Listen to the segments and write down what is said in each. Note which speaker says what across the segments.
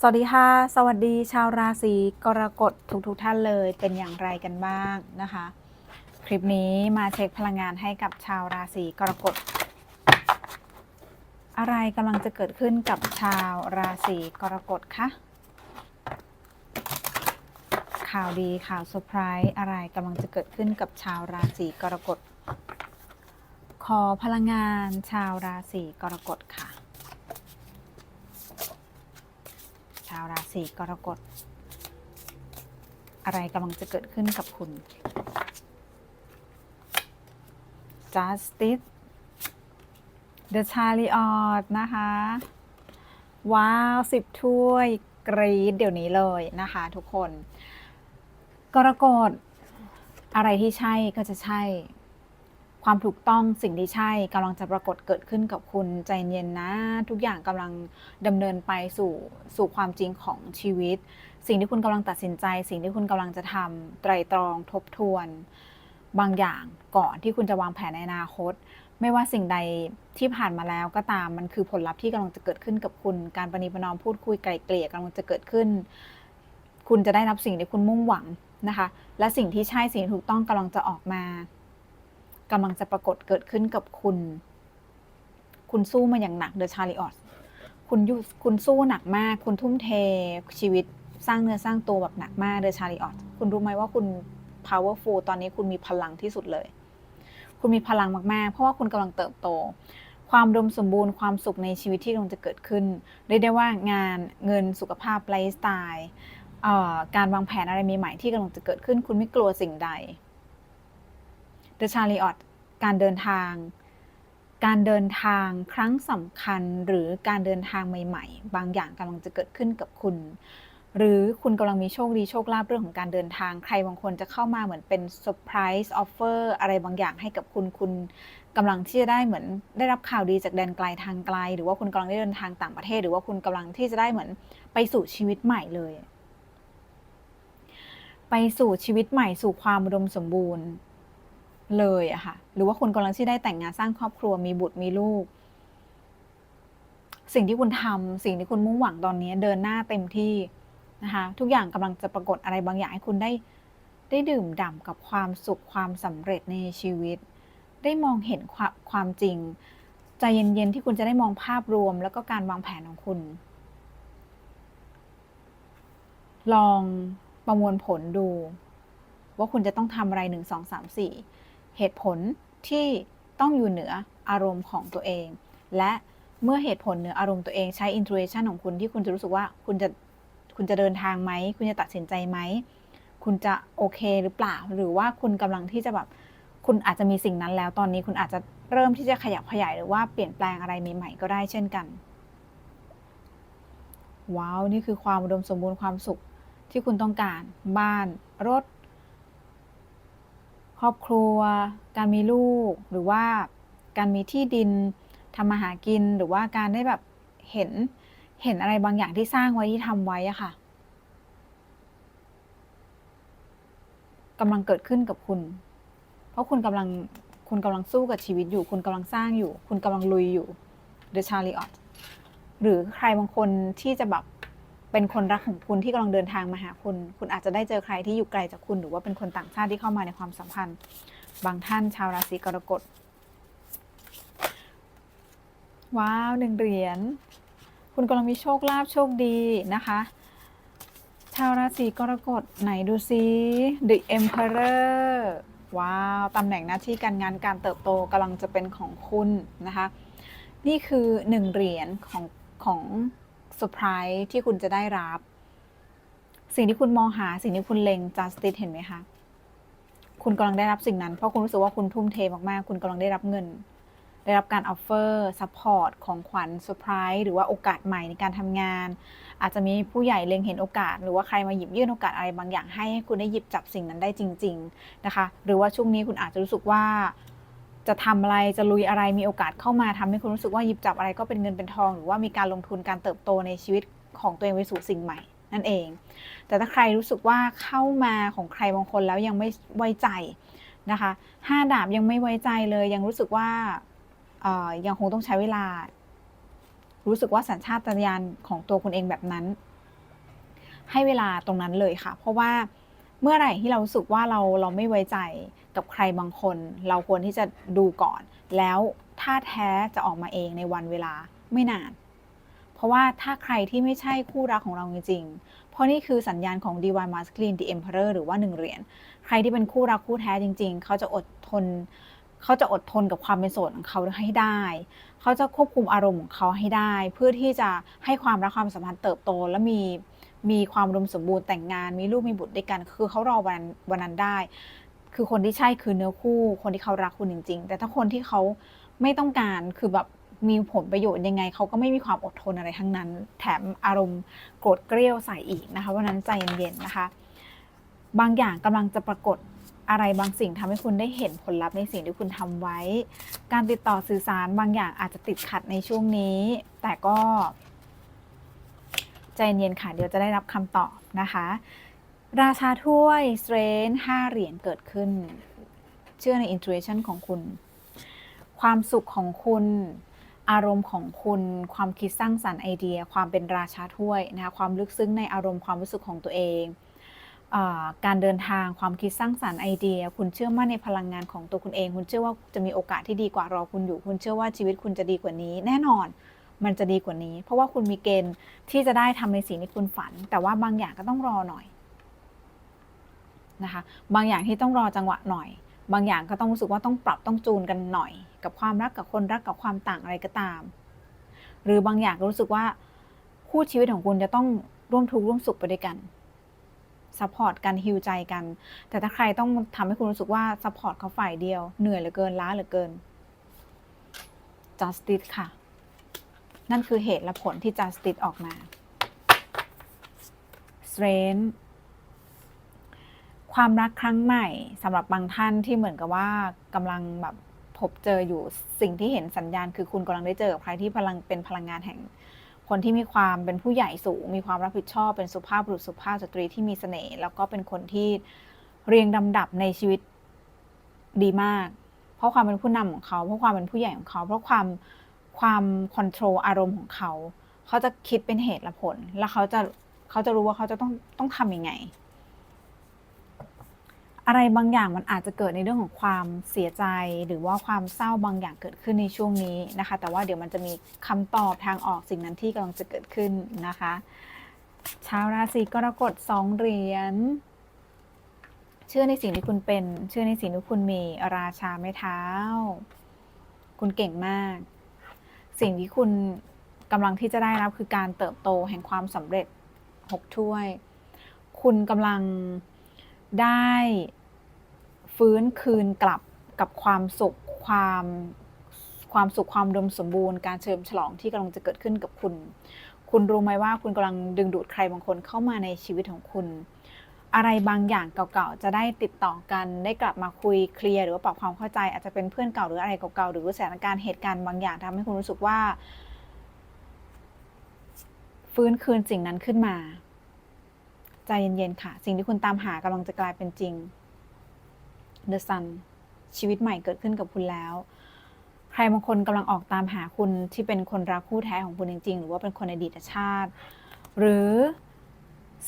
Speaker 1: สวัสดีค่ะ สวัสดีชาวราศีกรกฎทุกๆทท่านเลย เป็นอย่างไรกันบ้างนะคะ คลิปนี้มาเช็คพลังงานให้กับชาวราศีกรกฎ อะไรกำลังจะเกิดขึ้นกับชาวราศีกรกฎคะข่าวดีข่าวเซอร์ไพรส์อะไรกำลังจะเกิดขึ้นกับชาวราศีกรกฎ ขอพลังงานชาวราศีกรกฎค่ะ ชาวราศีกรกฎ อะไรกำลังจะเกิดขึ้นกับคุณ Justice The Chariot นะคะ ว้าวสิบถ้วย กรีดเดี๋ยวนี้เลยนะคะทุกคน กรกฎอะไรที่ใช่ก็จะใช่ ความถูกต้องสิ่งที่ใช่กำลังจะปรากฏเกิดขึ้นกับคุณใจเย็นนะ ทุกอย่างกำลังดำเนินไปสู่สู่ความจริงของชีวิต สิ่งที่คุณกำลังตัดสินใจ สิ่งที่คุณกำลังจะทำไตรตรองทบทวน บางอย่างก่อนที่คุณจะวางแผนในอนาคต ไม่ว่าสิ่งใดที่ผ่านมาแล้วก็ตามมันคือผลลัพธ์ที่กำลังจะเกิดขึ้นกับคุณ การประนีประนอมพูดคุยไกล่เกลี่ยกำลังจะเกิดขึ้น คุณจะได้รับสิ่งที่คุณมุ่งหวังนะคะ และสิ่งที่ใช่สิ่งถูกต้องกำลังจะออกมา กำลังจะปรากฏเกิดขึ้นกับคุณ คุณสู้มาอย่างหนักเดอะชาริออสคุณยุคุณสู้หนักมาก คุณทุ่มเทชีวิตสร้างเนื้อสร้างตัวแบบหนักมากเดอะชาริออสคุณรู้ไหมว่าคุณ powerful ตอนนี้คุณมีพลังที่สุดเลย คุณมีพลังมากๆ เพราะว่าคุณกำลังเติบโต ความดมสมบูรณ์ความสุขในชีวิตที่กำลังจะเกิดขึ้นเรียกได้ว่างานเงินสุขภาพไลฟ์สไตล์เอ่อการวางแผนอะไรใหม่ๆที่กำลังจะเกิดขึ้น คุณไม่กลัวสิ่งใด The Chariot การเดินทาง การเดินทางครั้งสำคัญหรือการเดินทางใหม่ ๆ บางอย่างกำลังจะเกิดขึ้นกับคุณ หรือคุณกำลังมีโชคดีโชคลาภเรื่องของการเดินทาง ใครบางคนจะเข้ามาเหมือนเป็นเซอร์ไพรส์ออฟเฟอร์อะไรบางอย่างให้กับคุณคุณกำลังที่จะได้เหมือนได้รับข่าวดีจากแดนไกลทางไกล หรือว่าคุณกำลังได้เดินทางต่างประเทศ หรือว่าคุณกำลังที่จะได้เหมือนไปสู่ชีวิตใหม่เลย ไปสู่ชีวิตใหม่สู่ความอุดมสมบูรณ์ เลยอะค่ะ หรือว่าคุณกำลังที่ได้แต่งงานสร้างครอบครัวมีบุตรมีลูก สิ่งที่คุณทำสิ่งที่คุณมุ่งหวังตอนนี้เดินหน้าเต็มที่นะคะ ทุกอย่างกำลังจะปรากฏอะไรบางอย่างให้คุณได้ได้ดื่มด่ำกับความสุขความสำเร็จในชีวิต ได้มองเห็นความความจริงใจเย็นๆที่คุณจะได้มองภาพรวม แล้วก็การวางแผนของคุณ ลองประมวลผลดู ว่าคุณจะต้องทำอะไรหนึ่งสองสามสี่ เหตุผลที่ต้องอยู่เหนืออารมณ์ของตัวเอง และเมื่อเหตุผลเหนืออารมณ์ตัวเองใช้ intuition ของคุณที่คุณจะรู้สึกว่าคุณจะคุณจะเดินทางไหม คุณจะตัดสินใจไหม คุณจะโอเคหรือเปล่า หรือว่าคุณกำลังที่จะแบบ คุณอาจจะมีสิ่งนั้นแล้ว ตอนนี้คุณอาจจะเริ่มที่จะขยับขยายหรือว่าเปลี่ยนแปลงอะไรใหม่ๆก็ได้เช่นกัน ว้าว นี่คือความอุดมสมบูรณ์ความสุขที่คุณต้องการ บ้าน รถ ครอบครัว การมีลูก หรือว่าการมีที่ดินทำมาหากิน หรือว่าการได้แบบเห็นเห็นอะไรบางอย่างที่สร้างไว้ที่ทำไว้อะค่ะกำลังเกิดขึ้นกับคุณ เพราะคุณกำลังคุณกำลังสู้กับชีวิตอยู่ คุณกำลังสร้างอยู่ คุณกำลังลุยอยู่ The Chariot หรือใครบางคนที่จะแบบ เป็นคนรักของคุณที่กำลังเดินทางมาหาคุณ คุณอาจจะได้เจอใครที่อยู่ไกลจากคุณ หรือว่าเป็นคนต่างชาติที่เข้ามาในความสัมพันธ์ บางท่านชาวราศีกรกฎ ว้าวหนึ่งเหรียญ คุณกำลังมีโชคลาภโชคดีนะคะ ชาวราศีกรกฎไหนดูซิ The Emperor ว้าว ตำแหน่งหน้าที่การงานการเติบโตกำลังจะเป็นของคุณนะคะ นี่คือหนึ่งเหรียญของของ เซอร์ไพรส์ที่คุณจะได้รับ สิ่งที่คุณมองหาสิ่งที่คุณเล็ง justice เห็นไหมคะ คุณกำลังได้รับสิ่งนั้น เพราะคุณรู้สึกว่าคุณทุ่มเทมากๆ คุณกำลังได้รับเงิน ได้รับการออฟเฟอร์ซัพพอร์ตของขวัญเซอร์ไพรส์หรือว่าโอกาสใหม่ในการทำงาน อาจจะมีผู้ใหญ่เล็งเห็นโอกาส หรือว่าใครมาหยิบยื่นโอกาสอะไรบางอย่างให้ให้คุณได้หยิบจับสิ่งนั้นได้จริง ๆนะคะ หรือว่าช่วงนี้คุณอาจจะรู้สึกว่า จะทำอะไรจะลุยอะไรมีโอกาสเข้ามาทำให้คุณรู้สึกว่าหยิบจับอะไรก็เป็นเงินเป็นทอง หรือว่ามีการลงทุนการเติบโตในชีวิตของตัวเองไปสู่สิ่งใหม่ นั่นเอง แต่ถ้าใครรู้สึกว่าเข้ามาของใครบางคนแล้วยังไม่ไว้ใจนะคะห้าดาบยังไม่ไว้ใจเลยยังรู้สึกว่าเอ่อยังคงต้องใช้เวลา รู้สึกว่าสัญชาตญาณของตัวคุณเองแบบนั้น ให้เวลาตรงนั้นเลยค่ะ เพราะว่าเมื่อไหร่ที่เรารู้สึกว่าเราเราไม่ไว้ใจ กับใครบางคน เราควรที่จะดูก่อน แล้วถ้าแท้จะออกมาเองในวันเวลาไม่นาน เพราะว่าถ้าใครที่ไม่ใช่คู่รักของเราจริงๆ เพราะนี่คือสัญญาณของ Divine Masculine The Emperor หรือว่าหนึ่งเหรียญใครที่เป็นคู่รักคู่แท้จริง ๆ เขาจะอดทน เขาจะอดทนกับความเป็นโสดของเขาให้ได้ เขาจะควบคุมอารมณ์ของเขาให้ได้ เพื่อที่จะให้ความรักความสัมพันธ์เติบโตและมีมีความอุมสมบูรณ์แต่งงาน มีลูกมีบุตรด้วยกัน คือเขารอวันวันนั้นได้ คือคนที่ใช่คือเนื้อคู่ คนที่เขารักคุณจริง ๆ แต่ถ้าคนที่เขาไม่ต้องการคือแบบมีผลประโยชน์ยังไงเขาก็ไม่มีความอดทนอะไรทั้งนั้น แถมอารมณ์โกรธเกรี้ยวใส่อีกนะคะวันนั้นใจเย็นๆนะคะ บางอย่างกำลังจะปรากฏอะไรบางสิ่งทำให้คุณได้เห็นผลลัพธ์ในสิ่งที่คุณทำไว้ การติดต่อสื่อสารบางอย่างอาจจะติดขัดในช่วงนี้ แต่ก็ ใจเย็นค่ะเดี๋ยวจะได้รับคำตอบนะคะ ราชาถ้วยสเตรนห้าเหรียญเกิดขึ้น เชื่อใน intuition ของคุณ ความสุขของคุณ อารมณ์ของคุณ ความคิดสร้างสรรค์ไอเดีย ความเป็นราชาถ้วยนะคะความลึกซึ้งในอารมณ์ความรู้สึกของตัวเองอการเดินทางความคิดสร้างสรรค์ไอเดีย คุณเชื่อมั่นในพลังงานของตัวคุณเอง คุณเชื่อว่าจะมีโอกาสที่ดีกว่ารอคุณอยู่ คุณเชื่อว่าชีวิตคุณจะดีกว่านี้ แน่นอนมันจะดีกว่านี้ เพราะว่าคุณมีเกณฑ์ที่จะได้ทำในสิ่งที่คุณฝัน แต่ว่าบางอย่างก็ต้องรอหน่อย นะคะ บางอย่างที่ต้องรอจังหวะหน่อย บางอย่างก็ต้องรู้สึกว่าต้องปรับต้องจูนกันหน่อย กับความรักกับคนรักกับความต่างอะไรก็ตาม หรือบางอย่างก็รู้สึกว่าคู่ชีวิตของคุณจะต้องร่วมทุกข์ร่วมสุขไปด้วยกันซัพพอร์ตกันฮิวใจกัน แต่ถ้าใครต้องทำให้คุณรู้สึกว่าซัพพอร์ตเขาฝ่ายเดียว เหนื่อยเหลือเกินล้าเหลือเกิน justice ค่ะ นั่นคือเหตุและผลที่ justice ออกมา strength ความรักครั้งใหม่สำหรับบางท่านที่เหมือนกับว่ากำลังแบบพบเจออยู่สิ่งที่เห็นสัญญาณ คือคุณกำลังได้เจอกับใครที่พลังเป็นพลังงานแห่ง คนที่มีความเป็นผู้ใหญ่สูง มีความรับผิดชอบ เป็นสุภาพบุรุษสุภาพสตรีที่มีเสน่ห์แล้วก็เป็นคนที่เรียงลำดับในชีวิตดีมาก เพราะความเป็นผู้นำของเขา เพราะความเป็นผู้ใหญ่ของเขา เพราะความความคอนโทรลอารมณ์ของเขา เขาจะคิดเป็นเหตุและผล แล้วเขาจะเขาจะรู้ว่าเขาจะต้องต้องทำยังไง อะไรบางอย่างมันอาจจะเกิดในเรื่องของความเสียใจ หรือว่าความเศร้าบางอย่างเกิดขึ้นในช่วงนี้นะคะ แต่ว่าเดี๋ยวมันจะมีคำตอบทางออกสิ่งนั้นที่กำลังจะเกิดขึ้นนะคะชาวราศีกรกฎสองเหรียญเชื่อในสิ่งที่คุณเป็น เชื่อในสิ่งที่คุณมีราชาไม่เท้า คุณเก่งมาก สิ่งที่คุณกำลังที่จะได้รับคือการเติบโตแห่งความสำเร็จหกถ้วย คุณกำลังได้ ฟื้นคืนกลับกับความสุขความความสุขความดมสมบูรณ์การเฉลิมฉลองที่กำลังจะเกิดขึ้นกับคุณ คุณรู้ไหมว่าคุณกำลังดึงดูดใครบางคนเข้ามาในชีวิตของคุณ อะไรบางอย่างเก่าๆจะได้ติดต่อกันได้กลับมาคุยเคลียร์หรือว่าปรับความเข้าใจ อาจจะเป็นเพื่อนเก่าหรืออะไรเก่าๆหรือสถานการณ์เหตุการณ์บางอย่างทำให้คุณรู้สึกว่า ฟื้นคืนสิ่งนั้นขึ้นมา ใจเย็นๆค่ะ สิ่งที่คุณตามหากำลังจะกลายเป็นจริง The Sun ชีวิตใหม่เกิดขึ้นกับคุณแล้ว ใครบางคนกำลังออกตามหาคุณที่เป็นคนรักคู่แท้ของคุณจริง ๆ หรือว่าเป็นคนในอดีตชาติ หรือ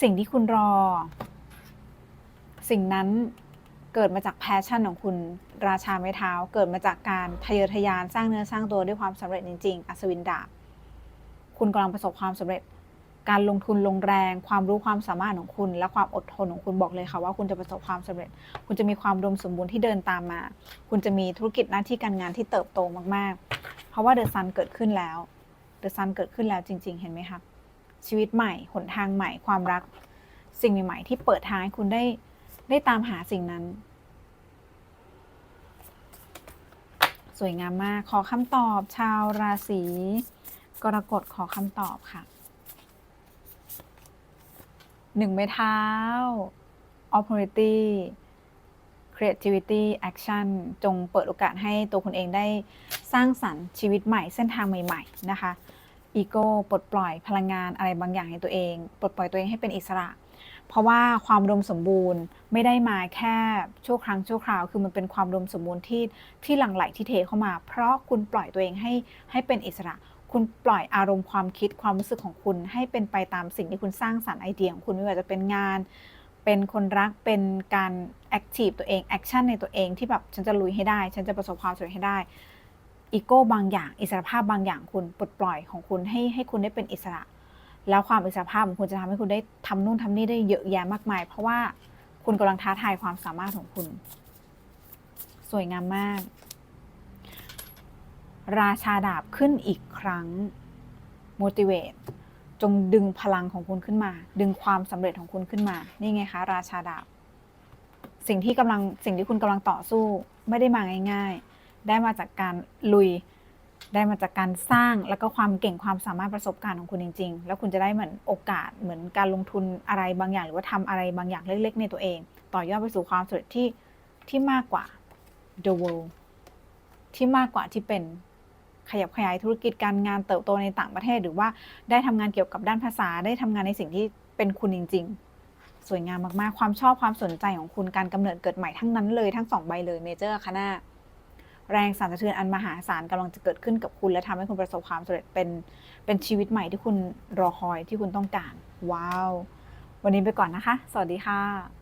Speaker 1: สิ่งที่คุณรอ สิ่งนั้นเกิดมาจากแพชชั่นของคุณราชาไม้เท้า เกิดมาจากการทะเยอทะยานสร้างเนื้อสร้างตัวด้วยความสำเร็จจริง ๆ อัศวินดาบคุณกำลังประสบความสำเร็จ การลงทุนลงแรง ความรู้ความสามารถของคุณ และความอดทนของคุณบอกเลยค่ะว่าคุณจะประสบความสำเร็จ คุณจะมีความดมสมบูรณ์ที่เดินตามมา คุณจะมีธุรกิจหน้าที่การงานที่เติบโตมากๆ เพราะว่าเดอะซันเกิดขึ้นแล้วเดอะซันเกิดขึ้นแล้วจริง ๆ เห็นไหมคะชีวิตใหม่หนทางใหม่ความรัก สิ่งใหม่ๆที่เปิดทางให้คุณได้ได้ตามหาสิ่งนั้น สวยงามมากขอคำตอบชาวราศีกรกฎขอคำตอบค่ะ หนึ่งไม้เท้า opportunity creativity action จงเปิดโอกาสให้ตัวคุณเองได้สร้างสรรค์ชีวิตใหม่เส้นทางใหม่ๆนะคะอีโก้ปลดปล่อยพลังงานอะไรบางอย่างในตัวเอง ปลดปล่อยตัวเองให้เป็นอิสระ เพราะว่าความอุดมสมบูรณ์ไม่ได้มาแค่ชั่วครั้งชั่วคราว คือมันเป็นความอุดมสมบูรณ์ที่ที่หลั่งไหลที่เทเข้ามา เพราะคุณปล่อยตัวเองให้ให้เป็นอิสระ คุณปล่อยอารมณ์ความคิดความรู้สึกของคุณ ให้เป็นไปตามสิ่งที่คุณสร้างสรรค์ไอเดียของคุณไม่ว่าจะเป็นงาน เป็นคนรักเป็นการแอคทีฟตัวเองแอคชั่นในตัวเองที่แบบฉันจะลุยให้ได้ ฉันจะประสบความสำเร็จให้ได้อีโก้บางอย่าง อิสรภาพบางอย่างคุณปลดปล่อยของคุณให้ให้คุณได้เป็นอิสระ แล้วความอิสรภาพของคุณจะทำให้คุณได้ทำนู่นทำนี่ได้เยอะแยะมากมาย เพราะว่าคุณกำลังท้าทายความสามารถของคุณ สวยงามมาก ราชาดาบขึ้นอีกครั้ง motivate จงดึงพลังของคุณขึ้นมา ดึงความสำเร็จของคุณขึ้นมา นี่ไงคะ ราชาดาบ สิ่งที่กำลังสิ่งที่คุณกำลังต่อสู้ไม่ได้มาง่าย ๆ ได้มาจากการลุย ได้มาจากการสร้างแล้วก็ความเก่งความสามารถประสบการณ์ของคุณจริง ๆ แล้วคุณจะได้เหมือนโอกาสเหมือนการลงทุนอะไรบางอย่าง หรือว่าทำอะไรบางอย่างเล็ก ๆ ในตัวเอง ต่อยอดไปสู่ความสำเร็จที่ที่มากกว่า the world ที่มากกว่าที่เป็น ขยับขยายธุรกิจการงานเติบโตในต่างประเทศ หรือว่าได้ทำงานเกี่ยวกับด้านภาษาได้ทำงานในสิ่งที่เป็นคุณจริง ๆ สวยงามมากๆ ความชอบความสนใจของคุณการกำเนิดเกิดใหม่ทั้งนั้นเลยทั้งสองใบเลยเมเจอร์คณะแรงสั่นสะเทือนอันมหาศาลกำลังจะเกิดขึ้นกับคุณ และทำให้คุณประสบความสำเร็จเป็นเป็นชีวิตใหม่ที่คุณรอคอยที่คุณต้องการ ว้าว วันนี้ไปก่อนนะคะ สวัสดีค่ะ